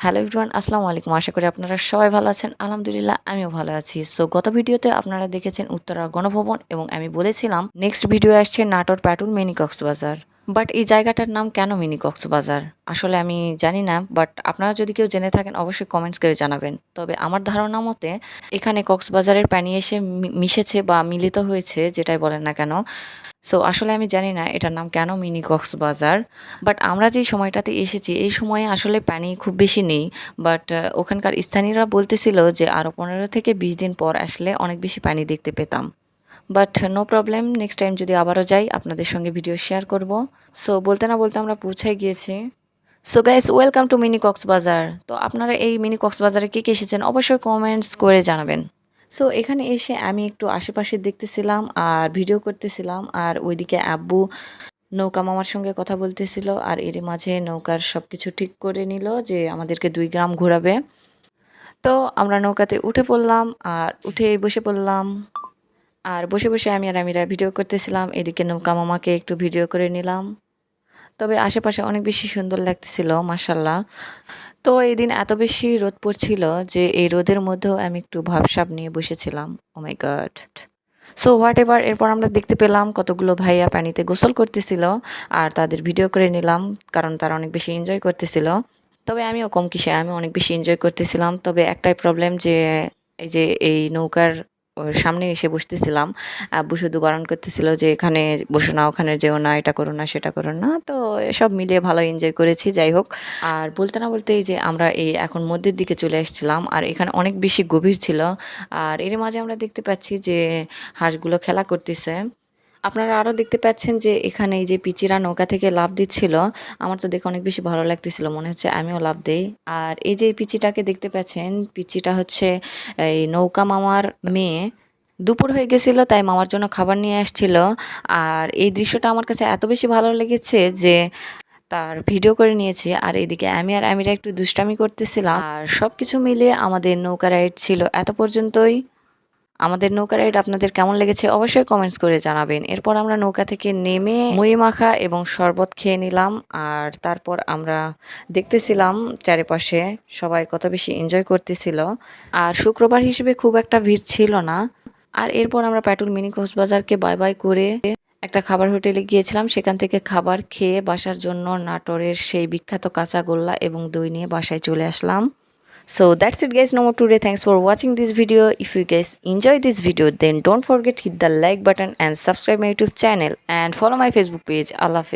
Hello everyone আসসালামু আলাইকুম। আশা করি আপনারা সবাই ভালো আছেন। আলহামদুলিল্লাহ, আমিও ভালো আছি। সো গত ভিডিওতে আপনারা দেখেছেন উত্তরা গণভবন এবং আমি বলেছিলাম নেক্সট ভিডিও আসছে নাটোর প্যাটুল মিনি কক্সবাজার বাট এই জায়গাটার নাম কেন মিনি কক্সবাজার? আসলে আমি জানি না, বাট আপনারা যদি কেউ জেনে থাকেন, অবশ্যই কমেন্টস করে জানাবেন। তবে আমার ধারণা মতে, এখানে কক্সবাজারের পানি এসে মিশেছে বা মিলিত হয়েছে, যেটাই বলেন না কেন। সো আসলে আমি জানি না এটার নাম কেন মিনি কক্সবাজার। বাট আমরা যেই সময়টাতে এসেছি, এই সময়ে আসলে পানি খুব বেশি নেই। বাট ওখানকার স্থানীয়রা বলতেছিল যে আরও পনেরো থেকে বিশ দিন পর আসলে অনেক বেশি পানি দেখতে পেতাম। But no problem next time যদি আবারও যাই, আপনাদের সঙ্গে ভিডিও শেয়ার করব। সো বলতে না বলতে আমরা পৌঁছাই গিয়েছি। So guys welcome to mini Cox's Bazar তো আপনারা এই মিনি কক্সবাজারে কে কে এসেছেন অবশ্যই কমেন্টস করে জানাবেন। সো এখানে এসে আমি একটু আশেপাশে দেখতেছিলাম আর ভিডিও করতেছিলাম আর ওইদিকে আব্বু নৌকা মামার সঙ্গে কথা বলতেছিল আর এর মাঝে নৌকার সব কিছু ঠিক করে নিল যে আমাদেরকে দুই গ্রাম ঘোরাবে। তো আমরা নৌকাতে উঠে পড়লাম আর উঠে বসে পড়লাম। আর বসে বসে আমি আর আমিরা ভিডিও করতেছিলাম, এদিকে নৌকা মামাকে একটু ভিডিও করে নিলাম। তবে আশেপাশে অনেক বেশি সুন্দর লাগতেছিল মাসাল্লাহ তো এই দিন এত বেশি রোদ পড়ছিল যে এই রোদের মধ্যেও আমি একটু ভাবসাব নিয়ে বসেছিলাম। ও my god so what ever এরপর আমরা দেখতে পেলাম কতগুলো ভাইয়া পানিতে গোসল করতেছিল আর তাদের ভিডিও করে নিলাম, কারণ তারা অনেক বেশি এনজয় করতেছিল। তবে আমিও কম কিসে আমি অনেক বেশি এনজয় করতেছিলাম। তবে একটাই প্রবলেম যে, এই যে এই নৌকার সামনে এসে বসতেছিলাম। আব্বু শুধু বারণ করতেছিল যে, এখানে বসো না, ওখানে যেও না, এটা করো না, সেটা করো না। তো সব মিলিয়ে ভালো এনজয় করেছি, যাই হোক। আর বলতে না বলতে যে, আমরা এই এখন মধ্যের দিকে চলে এসেছিলাম, আর এখানে অনেক বেশি গভীর ছিল। আর এর মাঝে আমরা দেখতে পাচ্ছি যে, হাঁসগুলো খেলা করতেছে। আপনারা আরও দেখতে পাচ্ছেন যে এখানে এই যে পিচিরা নৌকা থেকে লাভ দিচ্ছিল, আমার তো দেখে অনেক বেশি ভালো লাগতেছিল, মনে হচ্ছে আমিও লাভ দেই। আর এই যে পিচিটাকে দেখতে পাচ্ছেন, পিচিটা হচ্ছে এই নৌকা মামার মেয়ে। দুপুর হয়ে গেছিল, তাই মামার জন্য খাবার নিয়ে আসছিল। আর এই দৃশ্যটা আমার কাছে এত বেশি ভালো লেগেছে যে তার ভিডিও করে নিয়েছি। আর এদিকে আমি আর আমিরা একটু দুষ্টামি করতেছিলাম। আর সব কিছু মিলিয়ে আমাদের নৌকা রাইড ছিল এত পর্যন্তই। আমাদের নৌকা রাইড আপনাদের কেমন লেগেছে অবশ্যই কমেন্টস করে জানাবেন। এরপর আমরা নৌকা থেকে নেমে মুড়ি মাখা এবং শরবত খেয়ে নিলাম আর তারপর আমরা দেখতেছিলাম চারিপাশে সবাই কত বেশি এনজয় করতেছিল। আর শুক্রবার হিসেবে খুব একটা ভিড় ছিল না। আর এরপর আমরা প্যাটুল মিনি কক্সবাজারকে বাই বাই করে একটা খাবার হোটেলে গিয়েছিলাম। সেখান থেকে খাবার খেয়ে বাসার জন্য নাটোরের সেই বিখ্যাত কাঁচা গোল্লা এবং দই নিয়ে বাসায় চলে আসলাম। So that's it guys no more today thanks for watching this video if you guys enjoy this video then don't forget hit the like button and subscribe my youtube channel and follow my facebook page Allah.